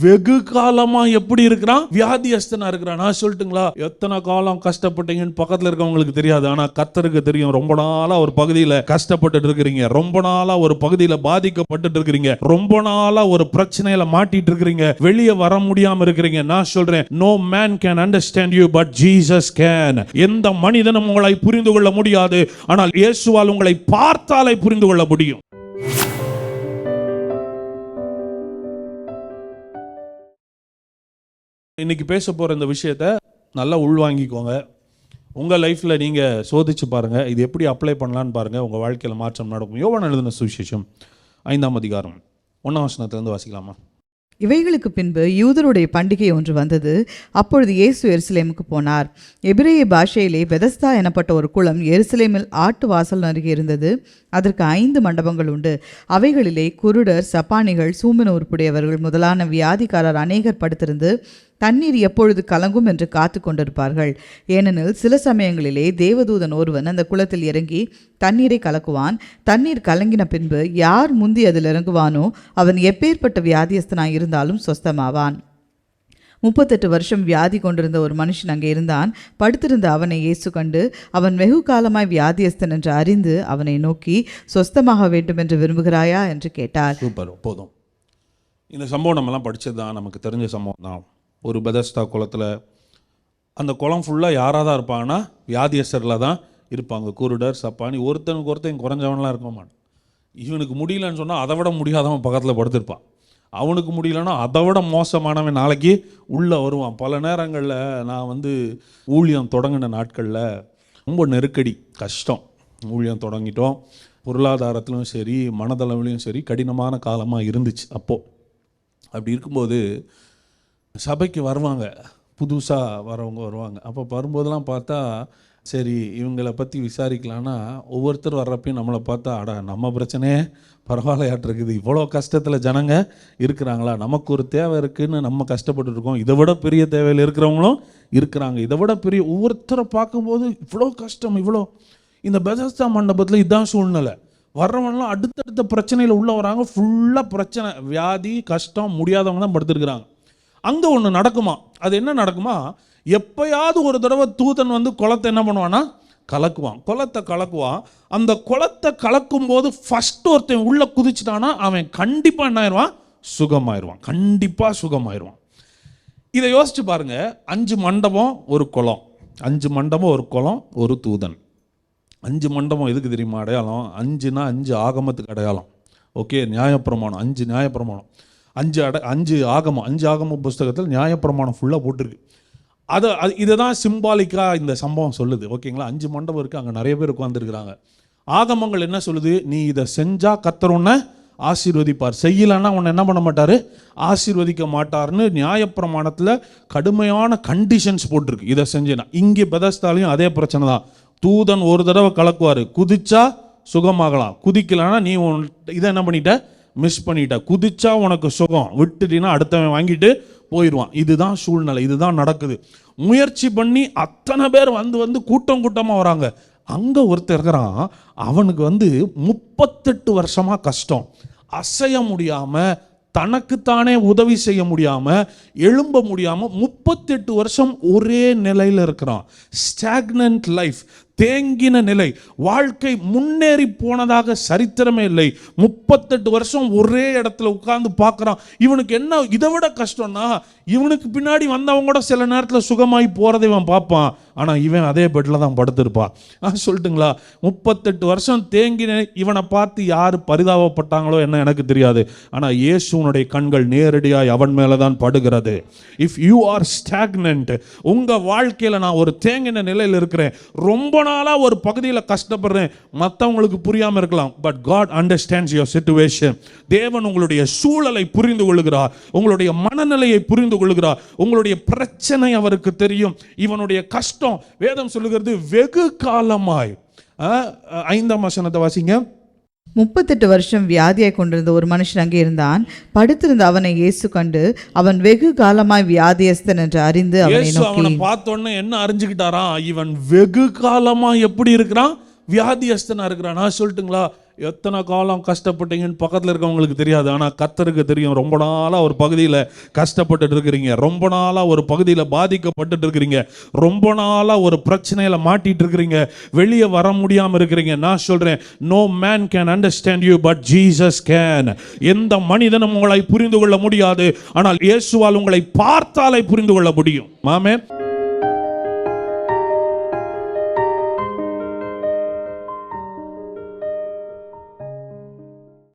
வெகு காலமா எப்படி இருக்கிறான்? வியாதியஸ்தனா இருக்கிறான். நான் சொல்லட்டுங்களா? எத்தனை காலம் கஷ்டப்பட்டீங்கன்னு பக்கத்துல இருக்கவங்களுக்கு தெரியாது. ஆனா கத்தருக்கு தெரியும். ரொம்ப நாளா ஒரு பகுதியில கஷ்டப்பட்டுட்டு இருக்கிறீங்க. ரொம்ப நாளா ஒரு பகுதியில பாதிக்கப்பட்டுட்டு இருக்கிறீங்க. ரொம்ப நாளா ஒரு பிரச்சனையில மாட்டிட்டு இருக்கிறீங்க. வெளியே வர முடியாம இருக்கிறீங்க. நான் சொல்றேன் no man can understand you but Jesus can எந்த மனிதனும் உங்களை புரிந்து கொள்ள முடியாது. ஆனால் இயேசுவால் உங்களை பார்த்தாலே புரிந்து கொள்ள முடியும். இன்னைக்கு பேச போற இந்த விஷயத்த நல்லா உள்வாங்கிக்கோங்க. உங்க லைஃப்ல நீங்க சோதிச்சு பாருங்க. இது எப்படி அப்ளை பண்ணலான்னு பாருங்க. உங்க வாழ்க்கையில மாற்றம் நடக்கும். யோவான் எழுதின சுவிசேஷம் ஐந்தாம் அதிகாரம். ஒன்னாம் வசனத்திலிருந்து வாசிக்கலாமா? இவைகளுக்கு பின்பு யூதருடைய பண்டிகை ஒன்று வந்தது. அப்பொழுது இயேசு எருசலேமுக்கு போனார். எபிரேய பாஷையிலே பெதஸ்தா எனப்பட்ட ஒரு குளம் எருசலேமில் ஆட்டு வாசல் அருகே இருந்தது. அதற்கு ஐந்து மண்டபங்கள் உண்டு. அவைகளிலே குருடர் சப்பானிகள் சூமன உருப்புடையவர்கள் முதலான வியாதிக்காரர் அநேகர் படுத்திருந்து தண்ணீர் எப்பொழுது கலங்கும் என்று காத்து கொண்டிருப்பார்கள். ஏனெனில் சில சமயங்களிலே தேவதூதன் ஒருவன் அந்த குளத்தில் இறங்கி தண்ணீரை கலக்குவான். தண்ணீர் கலங்கின பின்பு யார் முந்தி அதில் இறங்குவானோ அவன் எப்பேற்பட்ட வியாதியஸ்தனாய் இருந்தாலும் சொஸ்தமாவான். முப்பத்தெட்டு வருஷம் வியாதி கொண்டிருந்த ஒரு மனுஷன் அங்கே இருந்தான். படுத்திருந்த அவனை இயேசு கண்டு அவன் வெகு காலமாய் வியாதியஸ்தன் என்று அறிந்து அவனை நோக்கி சொஸ்தமாக வேண்டும் என்று விரும்புகிறாயா? என்று கேட்டார். சூப்பர். போதும். இந்த சம்பவம் நம்மலாம் படித்தது தான் நமக்கு தெரிஞ்ச சம்பவம் தான் ஒரு பெதஸ்தா குளத்தில். அந்த குளம் ஃபுல்லாக யாராக தான் இருப்பாங்கன்னா வியாதியஸ்தரில் தான் இருப்பாங்க. குருடர் சப்பானி ஒருத்தனுக்கு ஒருத்தன் குறைஞ்சவன்லாம் இருக்க மாட்டான். இவனுக்கு முடியலன்னு சொன்னால் அதை விட முடியாதவன் பக்கத்தில் படுத்திருப்பான். அவனுக்கு முடியலன்னா அதை விட மோசமானவன் நாளைக்கு உள்ளே வருவான். பல நேரங்களில் நான் வந்து ஊழியம் தொடங்கின நாட்களில் ரொம்ப நெருக்கடி கஷ்டம். ஊழியம் தொடங்கிட்டோம். பொருளாதாரத்திலும் சரி மனதளவுலையும் சரி கடினமான காலமாக இருந்துச்சு அப்போது அப்படி இருக்கும்போது சபைக்கு வருவாங்க. புதுசாக வரவங்க வருவாங்க. அப்போ வரும்போதெல்லாம் பார்த்தா சரி இவங்களை பற்றி விசாரிக்கலான்னா ஒவ்வொருத்தர் வர்றப்பையும் நம்மளை பார்த்தா அட நம்ம பிரச்சனையே பரவாயில்லையாட்டு இருக்குது இவ்வளோ கஷ்டத்தில் ஜனங்க இருக்கிறாங்களா? நமக்கு ஒரு தேவை இருக்குதுன்னு நம்ம கஷ்டப்பட்டு இருக்கோம் இதை விட பெரிய தேவையில் இருக்கிறவங்களும் இருக்கிறாங்க. இதை விட பெரிய ஒவ்வொருத்தரை பார்க்கும்போது இவ்வளோ கஷ்டம் இவ்வளோ. இந்த பெதஸ்தா மண்டபத்தில் இதுதான் சூழ்நிலை. வர்றவங்கலாம் அடுத்தடுத்த பிரச்சனையில் உள்ளே வராங்க. ஃபுல்லாக பிரச்சனை வியாதி கஷ்டம் முடியாதவங்க தான் படுத்துருக்குறாங்க. அங்கே ஒன்று நடக்குமா? அது என்ன நடக்குமா? எப்பயாவது ஒரு தடவை தூதன் வந்து குளத்தை என்ன பண்ணுவான்னா கலக்குவான். குளத்தை கலக்குவான். அந்த குளத்தை கலக்கும் போது ஃபஸ்ட் ஒருத்தன் உள்ளே குதிச்சிட்டானா அவன் கண்டிப்பாக என்ன ஆயிடுவான் சுகமாயிடுவான் கண்டிப்பாக சுகமாயிடுவான் இதை யோசிச்சு பாருங்க. அஞ்சு மண்டபம் ஒரு குளம். அஞ்சு மண்டபம் ஒரு குளம் ஒரு தூதன். அஞ்சு மண்டபம் எதுக்கு தெரியுமா அடையாளம்? அஞ்சுனா அஞ்சு ஆகமத்துக்கு அடையாளம். ஓகே நியாயப்பிரமாணம். அஞ்சு நியாயப்பிரமாணம். அஞ்சு அட அஞ்சு ஆகமம் அஞ்சு ஆகம புஸ்தகத்தில் நியாயப்பிரமாணம் ஃபுல்லாக போட்டிருக்கு. அதை அது இதை தான் சிம்பாலிக்காக இந்த சம்பவம் சொல்லுது. ஓகேங்களா? அஞ்சு மண்டபம் இருக்குது அங்கே நிறைய பேர் உட்காந்துருக்குறாங்க ஆகமங்கள் என்ன சொல்லுது? நீ இதை செஞ்சால் கத்தர் ஆசீர்வதிப்பார். செய்யலைன்னா உன்னை என்ன பண்ண மாட்டார்? ஆசீர்வதிக்க மாட்டார்னு நியாயப்பிரமாணத்தில் கடுமையான கண்டிஷன்ஸ் போட்டிருக்கு. இதை செஞ்சேன்னா. இங்கே பெதஸ்தாலையும் அதே பிரச்சனை தான். தூதன் ஒரு தடவை கலக்குவார். குதிச்சா சுகமாகலாம். குதிக்கலைன்னா நீ உன் இதை என்ன பண்ணிட்ட? மிஸ் பண்ணிட்ட குதிச்சா உனக்கு சுகம். விட்டுட்டீங்கன்னா அடுத்தவன் வாங்கிட்டு போயிடுவான். இதுதான் சூழ்நிலை இதுதான் நடக்குது. முயற்சி பண்ணி அத்தனை பேர் வந்து வந்து கூட்டம் கூட்டமாக வராங்க. அங்கே ஒருத்தர் இருக்கிறான். அவனுக்கு வந்து முப்பத்தெட்டு வருஷமாக கஷ்டம். அசைய முடியாமல் தனக்குத்தானே உதவி செய்ய முடியாமல் எழும்ப முடியாமல் முப்பத்தெட்டு வருஷம் ஒரே நிலையில் இருக்கிறான். ஸ்டாக்னன்ட் லைஃப் தேங்கின நிலை. வாழ்க்கை முன்னேறி போனதாக சரித்திரமே இல்லை. முப்பத்தெட்டு வருஷம் ஒரே இடத்துல உட்கார்ந்து பார்க்குறான். இவனுக்கு என்ன இதை விட கஷ்டம்னா இவனுக்கு பின்னாடி வந்தவங்க கூட சில நேரத்தில் சுகமாகி போகிறதை இவன் பார்ப்பான். ஆனால் இவன் அதே பெட்டில் தான் படுத்திருப்பான். ஆ சொல்லிட்டுங்களா? முப்பத்தெட்டு வருஷம் தேங்கின இவனை பார்த்து யார் பரிதாபப்பட்டாங்களோ என்ன எனக்கு தெரியாது. ஆனால் இயேசுனுடைய கண்கள் நேரடியாக அவன் மேலே தான் படுகிறது. இஃப் யூ ஆர் ஸ்டாக்னன்ட் உங்கள் வாழ்க்கையில் நான் ஒரு தேங்கின நிலையில் இருக்கிறேன். ரொம்ப நாளாக ஒரு பகுதியில் கஷ்டப்படுறேன். மற்றவங்களுக்கு புரியாமல் இருக்கலாம். But God understands your situation தேவன் உங்களுடைய சூழலை புரிந்து கொள்கிறார் உங்களுடைய மனநிலையை புரிந்து கொள்கிறார் உங்களுடைய பிரச்சனை அவருக்கு தெரியும். இவனுடைய கஷ்டம் வேதம் சொல்லுகிறது வெகு காலமாய். ஐந்தாம் வசனத்தை வாசிங்க. முப்பத்தெட்டு வருஷம் வியாதியாய் கொண்டிருந்த ஒரு மனுஷன் அங்கே இருந்தான். படுத்திருந்த அவனை இயேசு கண்டு அவன் வெகு காலமாய் வியாதியஸ்தன் என்று அறிந்து அவனை அவனை பார்த்த உடனே என்ன அறிஞ்சுக்கிட்டாராம் இவன் வெகு காலமா எப்படி இருக்கிறான்? வியாதியஸ்தனா இருக்கிறான். நான் சொல்லட்டுங்களா? எத்தனை காலம் கஷ்டப்பட்டீங்கன்னு பக்கத்தில் இருக்கவங்களுக்கு தெரியாது. ஆனால் கத்தருக்கு தெரியும். ரொம்ப நாளாக ஒரு பகுதியில் கஷ்டப்பட்டுட்டு இருக்கிறீங்க. ரொம்ப நாளாக ஒரு பகுதியில் பாதிக்கப்பட்டுட்டு இருக்கிறீங்க. ரொம்ப நாளாக ஒரு பிரச்சனையில் மாட்டிட்டு இருக்கிறீங்க. வெளியே வர முடியாமல் இருக்கிறீங்க. நான் சொல்கிறேன் no man can understand you but Jesus can எந்த மனிதனும் உங்களை புரிந்து கொள்ள முடியாது. ஆனால் இயேசுவால் உங்களை பார்த்தாலே புரிந்து கொள்ள முடியும். மாமே